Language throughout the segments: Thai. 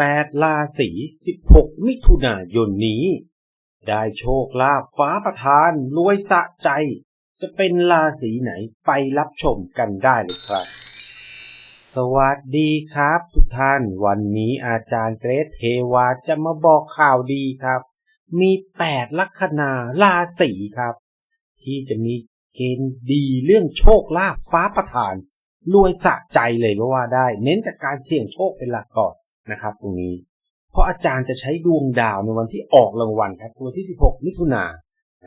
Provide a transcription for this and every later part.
8 ราศี 16 มิถุนายนนี้ ได้โชคลาภฟ้าประทานรวยสะใจ จะเป็นราศีไหนไปรับชมกันได้เลยครับ สวัสดีครับทุกท่าน วันนี้อาจารย์เกรทเทวาจะมาบอกข่าวดีครับ มี 8 ลัคนาราศีครับ ที่จะมีเกณฑ์ดีเรื่องโชคลาภฟ้าประทานรวยสะใจเลยก็ว่าได้ เน้นจากการเสี่ยงโชคเป็นหลักก่อน นะครับตรงนี้ เพราะอาจารย์จะใช้ดวงดาวในวันที่ออกรางวัลครับวันที่ 16 มิถุนา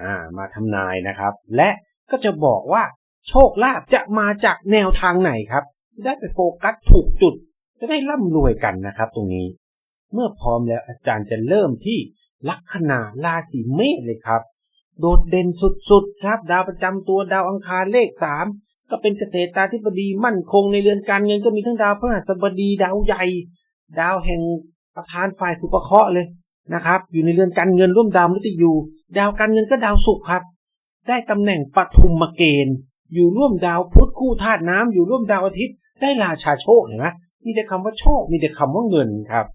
อ่ามาทำนายนะครับ และก็จะบอกว่าโชคลาภจะมาจากแนวทางไหนครับ จะได้ไปโฟกัสถูกจุด จะได้ร่ำรวยกันนะครับ ตรงนี้ เมื่อพร้อมแล้วอาจารย์จะเริ่มที่ลัคนาราศีเมษเลยครับ โดดเด่นสุดๆครับ ดาวประจำตัวดาวอังคารเลขสามก็เป็นเกษตราธิบดีมั่นคงในเรือนการเงินก็มีทั้งดาวพฤหัสบดีดาวใหญ่ ดาวแห่งประธานฝ่ายสุปเคราะห์เลยนะครับ อยู่ในเรือนการเงินร่วมดาวมฤตยูดาวการเงินก็ดาวศุกร์ครับ ได้ตำแหน่งปฐุมมเกณฑ์อยู่ร่วมดาวพุธคู่ธาตุน้ำอยู่ร่วมดาวอาทิตย์ ได้ราชาโชคเห็นไหมมีแต่คำว่าโชค มีแต่คำว่าเงินครับ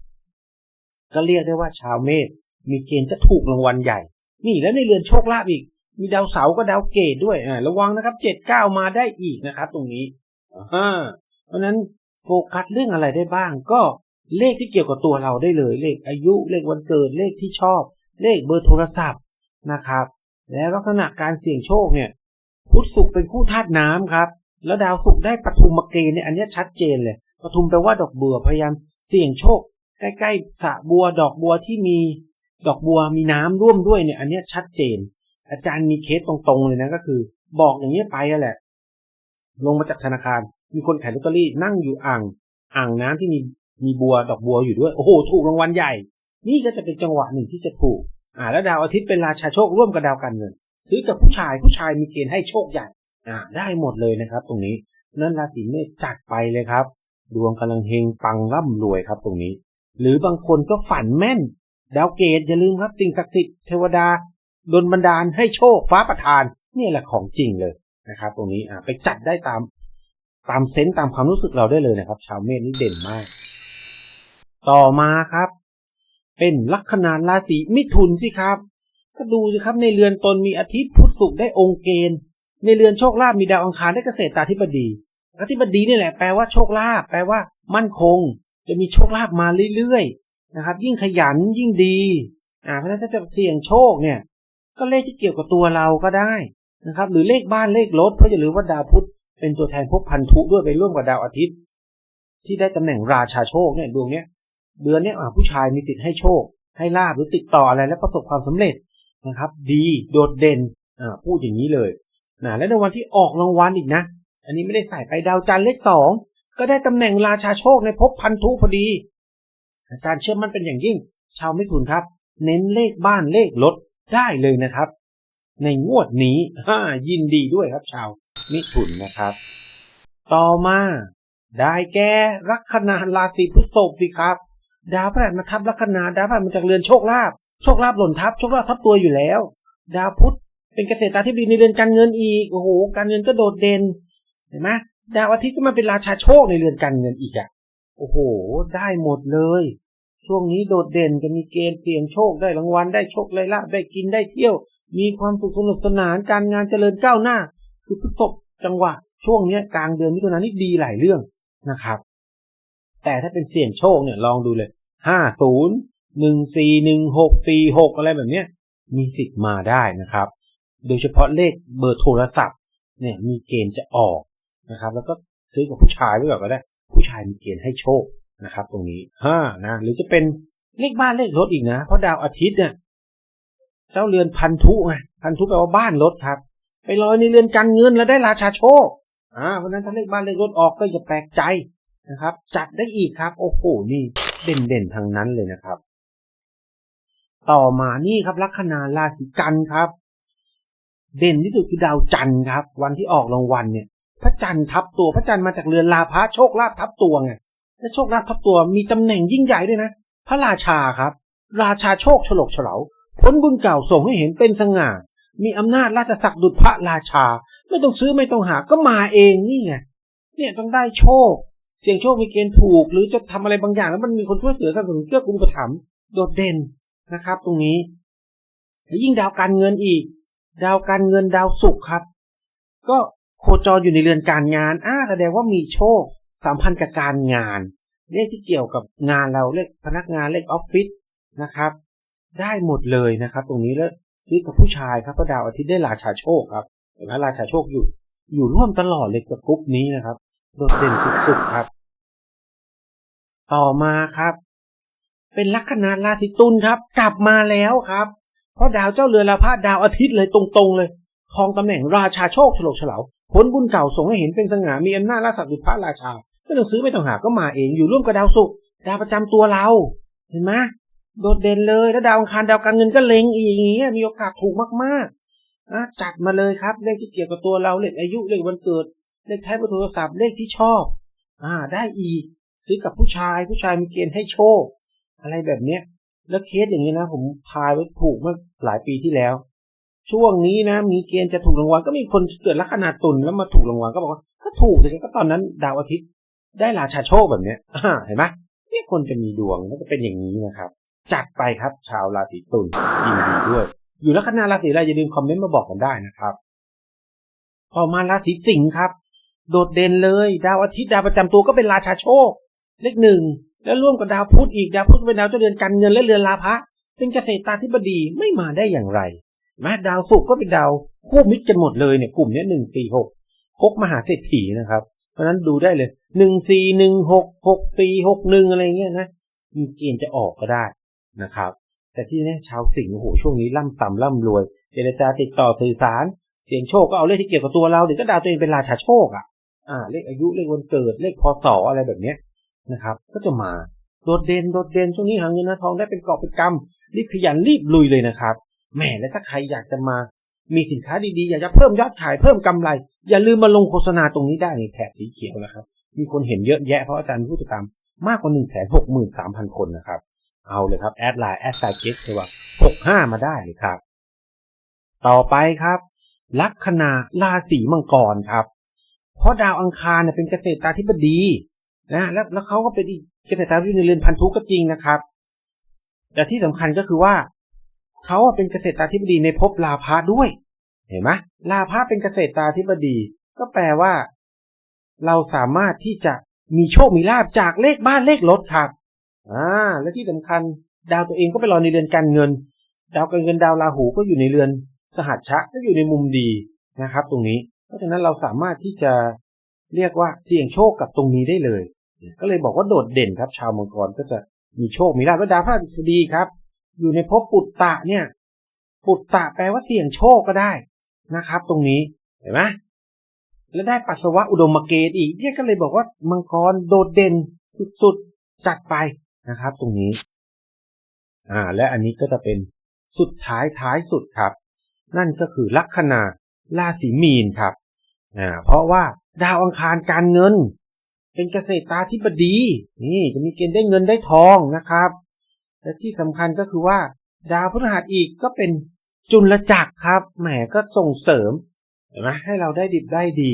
ก็เรียกได้ว่าชาวเมษมีเกณฑ์จะถูกรางวัลใหญ่ นี่แล้วในเรือนโชคลาภอีก มีดาวเสาร์ก็ดาวเกตด้วยอ่าระวังนะครับเจ็ดเก้ามาได้อีกนะครับ ตรงนี้อ่าเพราะนั้นโฟกัสเรื่องอะไรได้บ้างก็ เลขที่เกี่ยวกับตัวเราได้เลย เลขอายุเลขวันเกิดเลขที่ชอบ เลขเบอร์โทรศัพท์นะครับ แล้วลักษณะการเสี่ยงโชคเนี่ยพุธศุกร์เป็นคู่ธาตุน้ำครับ แล้วดาวศุกร์ได้ปฐุมเกณฑ์เนี่ยอันนี้ชัดเจนเลยปฐุมแปลว่าดอกเบัวพยายามเสี่ยงโชค ใกล้ๆสระบัวดอกบัวที่มีดอกบัวมีน้ำร่วมด้วยเนี่ยอันนี้ชัดเจน อาจารย์มีเคสตรงๆเลยนะก็คือ บอกอย่างนี้ไปแหละ ลงมาจากธนาคาร มีคนขายลอตเตอรี่นั่งอยู่อ่าง อ่างน้ำที่มี มีบัวดอกบัวอยู่ด้วย โอ้โห ถูกรางวัลใหญ่ นี่ก็จะเป็นจังหวะหนึ่งที่จะถูก อ่า แล้วดาวอาทิตย์เป็นราชาโชคร่วมกับดาวการเงิน ซื้อกับผู้ชาย ผู้ชายมีเกณฑ์ให้โชคใหญ่ อ่า ได้หมดเลยนะครับ ตรงนี้ นั้นราศีเมษจัดไปเลยครับ ดวงกำลังเฮงปังร่ำรวยครับตรงนี้ หรือบางคนก็ฝันแม่น ดาวเกตอย่าลืมครับสิ่งศักดิ์สิทธิ์เทวดาดลบันดาลให้โชคฟ้าประทานนี่แหละของจริงเลยนะครับ ตรงนี้อ่าไปจัดได้ตาม ตามเซนต์ตามความรู้สึกเราได้เลยนะครับ ชาวเมษนี่เด่นมาก ต่อมาครับ เป็นลัคนาราศีมิถุนสิครับ ก็ดูสิครับในเรือนตนมีอาทิตย์พุธศุกร์ได้องค์เกณฑ์ ในเรือนโชคลาภมีดาวอังคารได้เกษตราธิบดีอธิบดีนี่แหละแปลว่าโชคลาภแปลว่า มั่นคง จะมีโชคลาภมาเรื่อยๆนะครับ ยิ่งขยันยิ่งดีอ่าเพราะฉะนั้นถ้าจะเสี่ยงโชคเนี่ย ก็เลขที่เกี่ยวกับตัวเราก็ได้นะครับ หรือเลขบ้านเลขรถเพราะอย่าลืมว่าดาวพุธเป็นตัวแทนภพพันธุด้วยไปร่วมกับดาวอาทิตย์ ที่ได้ตำแหน่งราชาโชคเนี่ยดวงเนี้ย เดือนนี้ผู้ชายมีสิทธิ์ให้โชค ให้ลาบหรือติดต่ออะไรและประสบความสำเร็จนะครับ ดีโดดเด่นอ่าพูดอย่างนี้เลยนะและในวันที่ออกรางวัลอีกนะ อันนี้ไม่ได้ใส่ไปดาวจันทร์เลขสองก็ได้ตำแหน่งราชาโชคในภพพันธุพอดี อาจารย์เชื่อมันเป็นอย่างยิ่ง ชาวมิถุนครับ เน้นเลขบ้านเลขรถได้เลยนะครับ ในงวดนี้ยินดีด้วยครับชาวมิถุนนะครับ ต่อมาได้แก่ลัคนาราศีพฤษภสิครับ ดาวพฤหัสมาทับลัคนาดาวพฤหัสมาจากเรือนโชคลาภโชคลาภหล่นทับโชคลาภทับตัวอยู่แล้ว ดาวพุธเป็นเกษตราธิบดีในเรือนการเงินอีกโอ้โหการเงินก็โดดเด่นเห็นไหมดาวอาทิตย์ก็มาเป็นราชาโชคในเรือนการเงินอีกอะโอ้โห ได้หมดเลย ช่วงนี้โดดเด่นจะมีเกณฑ์เสี่ยงโชคได้รางวัลได้โชคได้ลาได้กินได้เที่ยว มีความสุขสนุกสนานการงานเจริญก้าวหน้า คือประสบจังหวะ ช่วงเนี้ยกลางเดือนมิถุนายนนี่ดีหลายเรื่องนะครับ แต่ถ้าเป็นเสี่ยงโชคเนี่ยลองดูเลยห้าศูนย์หนึ่งสี่หนึ่งหกสี่หกอะไรแบบเนี้ยมีสิทธิ์มาได้นะครับ โดยเฉพาะเลขเบอร์โทรศัพท์เนี่ยมีเกณฑ์จะออกนะครับ แล้วก็ซื้อกับผู้ชายไว้ก่อนก็ได้ ผู้ชายมีเกณฑ์ให้โชคนะครับ ตรงนี้ห้านะหรือจะเป็นเลขบ้านเลขรถอีกนะ เพราะดาวอาทิตย์เนี่ยเจ้าเรือนพันธุไงพันธุแปลว่าบ้านรถครับ ไปลอยในเรือนการเงินแล้วได้ราชาโชคอ่าเพราะนั้นถ้าเลขบ้านเลขรถออกก็อย่าแปลกใจ นะครับ จัดได้อีกครับโอ้โหนี่เด่นๆทางนั้นเลยนะครับ ต่อมานี่ครับลัคนาราศีกันครับ เด่นที่สุดคือดาวจันทร์ครับ วันที่ออกรางวัลเนี่ย พระจันทร์ทับตัวพระจันทร์มาจากเรือนลาภะโชคลาภทับตัวไงและโชคลาภทับตัวมีตำแหน่งยิ่งใหญ่ด้วยนะ พระราชาครับ ราชาโชคฉลกเฉลาพ้นบุญเก่าส่งให้เห็นเป็นสง่า มีอำนาจราชศักดิ์ดุจพระราชา ไม่ต้องซื้อไม่ต้องหาก็มาเองนี่ไงเนี่ยต้องได้โชค เสี่ยงโชคมีเกณฑ์ถูก หรือจะทำอะไรบางอย่างแล้วมันมีคนช่วยเสือสนับสนุนเกื้อกูลอุปถัมโดดเด่นนะครับ ตรงนี้แล้วยิ่งดาวการเงินอีก ดาวการเงินดาวศุกร์ครับ ก็โคจรอยู่ในเรือนการงานอ่าแสดงว่ามีโชคสัมพันธ์กับการงานเลขที่เกี่ยวกับงานเราเลขพนักงานเลขออฟฟิศนะครับ ได้หมดเลยนะครับ ตรงนี้แล้วซื้อกับผู้ชายครับเพราะดาวอาทิตย์ได้ราชาโชคครับเห็นไหมราชาโชคอยู่อยู่ร่วมตลอดเลยกับกรุ๊ปนี้นะครับ โดดเด่นสุดๆครับ ต่อมาครับ เป็นลัคนาราศีตุลครับ กลับมาแล้วครับ เพราะดาวเจ้าเรือนราพาดาวอาทิตย์เลยตรงๆเลยครองตำแหน่งราชาโชคฉลกเฉลาผลบุญเก่าส่งให้เห็นเป็นสง่ามีอำนาจราสัตว์ดุพระราชาไม่ต้องซื้อไม่ต้องหาก็มาเองอยู่ร่วมกับดาวศุกร์ดาวประจำตัวเรา เห็นไหมโดดเด่นเลยแล้วดาวอังคารดาวการเงินก็เล็งอีกอย่างเงี้ยมีโอกาสถูกมากๆนะจัดมาเลยครับเลขที่เกี่ยวกับตัวเราเลขอายุเลขวันเกิด เลขท้ายเบอร์โทรศัพท์เลขที่ชอบอ่าได้อีก ซื้อกับผู้ชายผู้ชายมีเกณฑ์ให้โชค อะไรแบบเนี้ยแล้วเคสอย่างนี้นะ ผมทายไว้ถูกเมื่อหลายปีที่แล้ว ช่วงนี้นะ มีเกณฑ์จะถูกรางวัลก็มีคนเกิดลัคนาตุลแล้วมาถูกรางวัลก็บอกว่าก็ถูกสิก็ตอนนั้นดาวอาทิตย์ ได้ราชาโชคแบบเนี้ยอ่าเห็นไหมเนี่ยคนจะมีดวงก็จะเป็นอย่างนี้นะครับ จัดไปครับชาวราศีตุลยินดีด้วย อยู่ลัคนาราศีอะไรอย่าลืมคอมเมนต์มาบอกกันได้นะครับ พอมาราศีสิงห์ครับ โดดเด่นเลย ดาวอาทิตย์ดาวประจำตัวก็เป็นราชาโชค เลขหนึ่งแล้วร่วมกับดาวพุธอีกดาวพุธเป็นดาวเจ้าเรือนการเงินและเรือนลาภะเป็นเกษตรตาธิบดีไม่มาได้อย่างไรนะดาวศุกร์ก็เป็นดาวคู่มิตรกันหมดเลยเนี่ยกลุ่มนี้หนึ่งสี่หกหกมหาเศรษฐีนะครับ เพราะนั้นดูได้เลยหนึ่งสี่หนึ่งหกหกสี่หกหนึ่งอะไรเงี้ยนะมีเกณฑ์จะออกก็ได้นะครับ แต่ที่แน่ชาวสิงห์โอ้โหช่วงนี้ร่ำซ้ำร่ำรวย เจรจาติดต่อสื่อสาร เสียงโชคก็เอาเลขที่เกี่ยวกับตัวเราเดี๋ยวก็ดาวตัวเองเป็นราชาโชคอะ อ่าเลขอายุเลขวันเกิดเลขพศออะไรแบบเนี้ยนะครับ ก็จะมาโดดเด่นโดดเด่นช่วงนี้หาเงินหาทองได้เป็นกอบเป็นกำรีบขยันรีบลุยเลยนะครับแหมและถ้าใครอยากจะมามีสินค้าดีๆ อยากจะเพิ่มยอดขายเพิ่มกำไร อย่าลืมมาลงโฆษณาตรงนี้ได้ในแถบสีเขียวนะครับ มีคนเห็นเยอะแยะเพราะอาจารย์ผู้ติดตามมากกว่า1 6 3 0 0 0คนนะครับ เอาเลยครับ แอดไลน์แอดไซเก็ตเทว่า65มาได้เลยครับ ต่อไปครับ ลัคนาราศีมังกรครับ เพราะดาวอังคารเนี่ยเป็นเกษตรตาธิบดีนะแล้วแล้วเขาก็เป็นอีกเกษตรตาธิบดีในเรือนพันธุก็จริงนะครับ แต่ที่สำคัญก็คือว่าเขาเป็นเกษตรตาธิบดีในภพลาภะด้วย เห็นไหมลาภะเป็นเกษตรตาธิบดี ก็แปลว่า เราสามารถที่จะมีโชคมีลาบจากเลขบ้านเลขรถครับอ่าและที่สำคัญดาวตัวเองก็ไปรอในเรือนการเงิน ดาวการเงินดาวราหูก็อยู่ในเรือน สหัชชะก็อยู่ในมุมดีนะครับ ตรงนี้ เพราะฉะนั้นเราสามารถที่จะเรียกว่าเสี่ยงโชคกับตรงนี้ได้เลย ก็เลยบอกว่าโดดเด่นครับ ชาวมังกรก็จะมีโชคมีลาภดาวพระฤาษีครับ อยู่ในภพปุตตะเนี่ย ปุตตะแปลว่าเสี่ยงโชคก็ได้นะครับ ตรงนี้เห็นไหมแล้วได้ปัสสาวะอุดมเกตอีกเนี่ยก็เลยบอกว่ามังกรโดดเด่นสุดๆจัดไปนะครับ ตรงนี้ อ่า และอันนี้ก็จะเป็นสุดท้ายท้ายสุดครับ นั่นก็คือลัคนาราศีมีนครับ อ่าเพราะว่าดาวอังคารการเงิน เป็นเกษตรตาธิบดี นี่จะมีเกณฑ์ได้เงินได้ทองนะครับ และที่สำคัญก็คือว่า ดาวพฤหัสอีกก็เป็นจุลจักรครับ แหมก็ส่งเสริมเห็นไหมให้เราได้ดิบได้ดี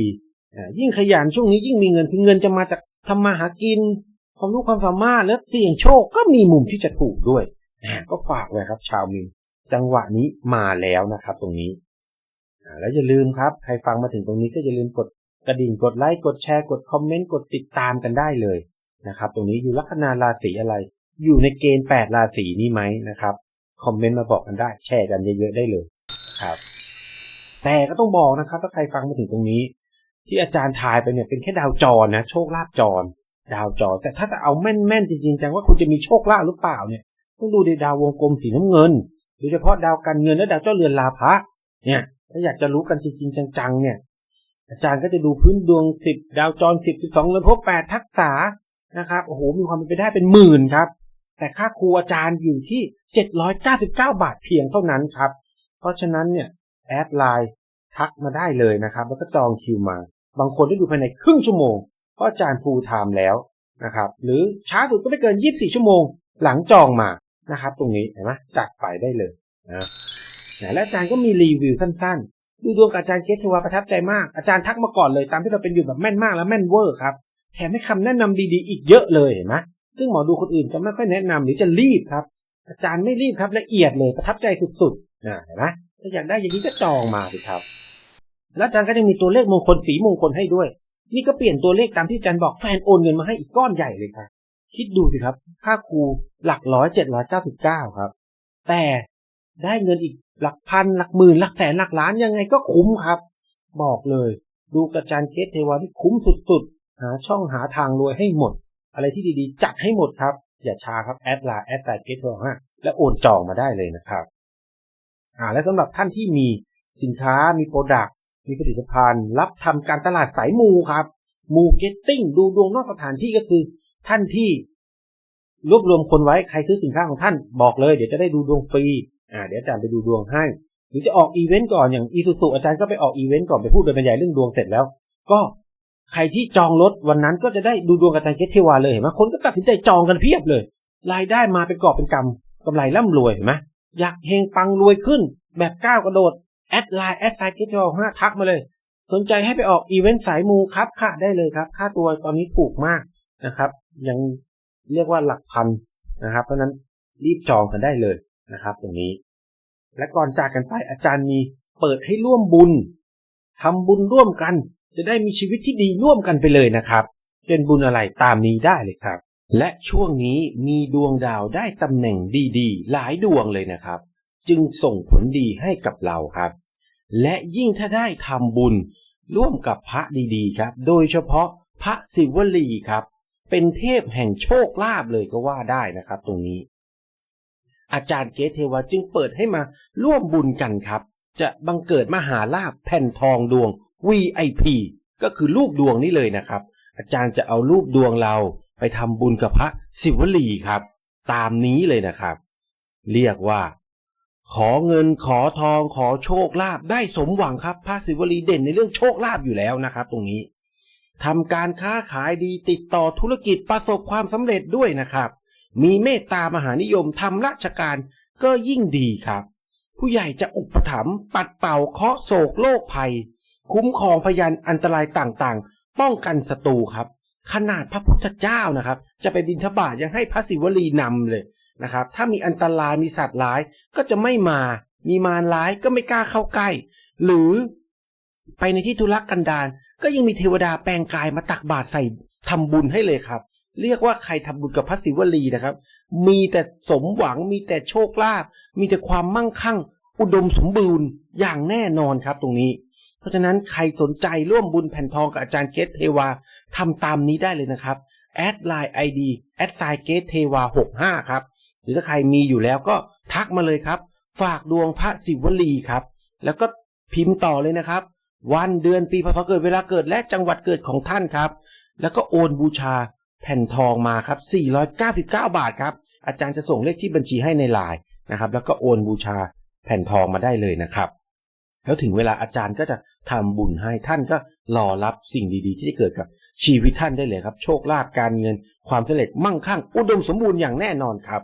ยิ่งขยันช่วงนี้ยิ่งมีเงินคือเงินจะมาจากทำมาหากิน ความรู้ความสามารถและเสี่ยงโชคก็มีมุมที่จะถูกด้วย ก็ฝากไว้ครับ ชาวมินจังหวะนี้มาแล้วนะครับตรงนี้ แล้วอย่าลืมครับ ใครฟังมาถึงตรงนี้ก็อย่าลืมกดกระดิ่งกดไลค์กดแชร์กดคอมเมนต์กดติดตามกันได้เลยนะครับตรงนี้อยู่ลัคนาราศีอะไร อยู่ในเกณฑ์แปดราศีนี้ไหมนะครับคอมเมนต์มาบอกกันได้แชร์กันเยอะๆได้เลยครับแต่ก็ต้องบอกนะครับถ้าใครฟังมาถึงตรงนี้ ที่อาจารย์ทายไปเนี่ยเป็นแค่ดาวจรนะโชคลาภจร ดาวจร แต่ถ้าจะเอาแม่นๆจริงๆจังว่าคุณจะมีโชคลาภหรือเปล่าเนี่ยต้องดูในดาววงกลมสีน้ำเงินโดยเฉพาะดาวการเงินและดาวเจ้าเรือนลาภะเนี่ย ถ้าอยากจะรู้กันจริงๆจังๆ เนี่ย อาจารย์ก็จะดูพื้นดวงสิบดาวจรสิบสิบสองเรือนภพแปดทักษะนะครับโอ้โหมีความเป็นไปได้เป็นหมื่นครับ แต่ค่าครูอาจารย์อยู่ที่ 799 บาทเพียงเท่านั้นครับ เพราะฉะนั้นเนี่ยแอดไลน์ทักมาได้เลยนะครับ แล้วก็จองคิวมา บางคนได้ดูภายในครึ่งชั่วโมง เพราะอาจารย์ฟูลไทม์แล้วนะครับ หรือช้าสุดก็ไม่เกิน 24 ชั่วโมง หลังจองมานะครับ ตรงนี้เห็นไหมจัดไปได้เลยนะ และอาจารย์ก็มีรีวิวสั้นๆ ดูดวงกับอาจารย์เคสเทวาประทับใจมาก อาจารย์ทักมาก่อนเลยตามที่เราเป็นอยู่แบบแม่นมากและแม่นเวอร์ครับ แถมให้คำแนะนำดีๆ อีกเยอะเลยเห็นไหมซึ่งหมอดูคนอื่นจะไม่ค่อยแนะนำหรือจะรีบครับ อาจารย์ไม่รีบครับละเอียดเลยประทับใจสุดๆนะเห็นไหมถ้าอยากได้อย่างนี้ก็จองมาสิครับ แล้วอาจารย์ก็ยังมีตัวเลขมงคลสีมงคลให้ด้วย นี่ก็เปลี่ยนตัวเลขตามที่อาจารย์บอกแฟนโอนเงินมาให้อีกก้อนใหญ่เลยครับคิดดูสิครับ ค่าครูหลักร้อยเจ็ดร้อยเก้าสิบเก้าครับ แต่ได้เงินอีก หลักพันหลักหมื่นหลักแสนหลักล้านยังไงก็คุ้มครับ บอกเลย ดูกระจารย์เคสเทวาที่คุ้มสุดๆ หาช่องหาทางรวยให้หมด อะไรที่ดีๆ จัดให้หมดครับ อย่าช้าครับแอดไลน์แอดไซน์เกตเทวาและโอนจองมาได้เลยนะครับอ่าและสำหรับท่านที่มีสินค้ามีโปรดักต์มีผลิตภัณฑ์ รับทำการตลาดสายมูครับมูเก็ตติ้งดูดวงนอกสถานที่ก็คือ ท่านที่รวบรวมคนไว้ใครซื้อสินค้าของท่านบอกเลย เดี๋ยวจะได้ดูดวงฟรี อ่าเดี๋ยวอาจารย์ไปดูดวงให้ หรือจะออกอีเวนต์ก่อนอย่างอีซูซูอาจารย์ก็ไปออกอีเวนต์ก่อนไปพูดโดยบรรยายเรื่องดวงเสร็จแล้ว ก็ใครที่จองรถวันนั้นก็จะได้ดูดวงกับอาจารย์เกตเทวาเลยเห็นไหมคนก็ตัดสินใจจองกันเพียบเลย รายได้มาเป็นกอบเป็นกำกำไรร่ำรวยเห็นไหมอยากเฮงปังรวยขึ้น แบบก้าวกระโดดแอดไลน์แอดไซน์เกตเทวาห้าทักมาเลย สนใจให้ไปออกอีเวนต์สายมูครับค่ะได้เลยครับ ค่าตัวตอนนี้ถูกมากนะครับ ยังเรียกว่าหลักพันนะครับ เพราะนั้นรีบจองกันได้เลย นะครับ ตรงนี้ และก่อนจากกันไปอาจารย์มีเปิดให้ร่วมบุญทำบุญร่วมกัน จะได้มีชีวิตที่ดีร่วมกันไปเลยนะครับ เป็นบุญอะไรตามนี้ได้เลยครับ และช่วงนี้มีดวงดาวได้ตำแหน่งดีๆ หลายดวงเลยนะครับ จึงส่งผลดีให้กับเราครับ และยิ่งถ้าได้ทำบุญร่วมกับพระดีๆ ครับ โดยเฉพาะพระศิวลีครับ เป็นเทพแห่งโชคลาภเลยก็ว่าได้นะครับ ตรงนี้ อาจารย์เกตเทวาจึงเปิดให้มาร่วมบุญกันครับ จะบังเกิดมหาลาภแผ่นทองดวง VIP ก็คือรูปดวงนี้เลยนะครับ อาจารย์จะเอารูปดวงเราไปทำบุญกับพระศิวลีครับ ตามนี้เลยนะครับ เรียกว่า ขอเงินขอทองขอโชคลาภได้สมหวังครับ พระศิวลีเด่นในเรื่องโชคลาภอยู่แล้วนะครับ ตรงนี้ทำการค้าขายดีติดต่อธุรกิจประสบความสำเร็จด้วยนะครับ มีเมตตามหานิยมทำราชการก็ยิ่งดีครับ ผู้ใหญ่จะอุปถัมภ์ปัดเป่าเคาะโศกโรคภัย คุ้มครองพยันอันตรายต่างๆ ป้องกันศัตรูครับ ขนาดพระพุทธเจ้านะครับ จะไปบินทบาทยังให้พระศิวลีนำเลยนะครับ ถ้ามีอันตรายมีสัตว์ร้ายก็จะไม่มา มีมารร้ายก็ไม่กล้าเข้าใกล้ หรือไปในที่ธุรกันดารก็ยังมีเทวดาแปลงกายมาตักบาตรใส่ทำบุญให้เลยครับ เรียกว่าใครทำบุญกับพระศิวลีนะครับ มีแต่สมหวังมีแต่โชคลาภมีแต่ความมั่งคั่ง อุดมสมบูรณ์อย่างแน่นอนครับตรงนี้ เพราะฉะนั้นใครสนใจร่วมบุญแผ่นทองกับอาจารย์เกตเทวาทำตามนี้ได้เลยนะครับแอดไลน์ไอดีแอดไซเกตเทวาหกห้าครับ หรือถ้าใครมีอยู่แล้วก็ทักมาเลยครับ ฝากดวงพระศิวลีครับ แล้วก็พิมพ์ต่อเลยนะครับ วันเดือนปีพศเกิดเวลาเกิดและจังหวัดเกิดของท่านครับ แล้วก็โอนบูชา แผ่นทองมาครับ 499 บาทครับ อาจารย์จะส่งเลขที่บัญชีให้ในไลน์นะครับ แล้วก็โอนบูชาแผ่นทองมาได้เลยนะครับ แล้วถึงเวลาอาจารย์ก็จะทำบุญให้ท่านก็รอรับสิ่งดีๆ ที่จะเกิดกับชีวิตท่านได้เลยครับ โชคลาภการเงิน ความสำเร็จมั่งคั่ง อุดมสมบูรณ์อย่างแน่นอนครับ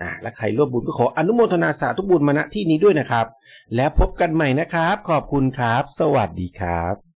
อ่าและใครร่วมบุญก็ขออนุโมทนาสาธุบุญมาณที่นี้ด้วยนะครับ แล้วพบกันใหม่นะครับ ขอบคุณครับ สวัสดีครับ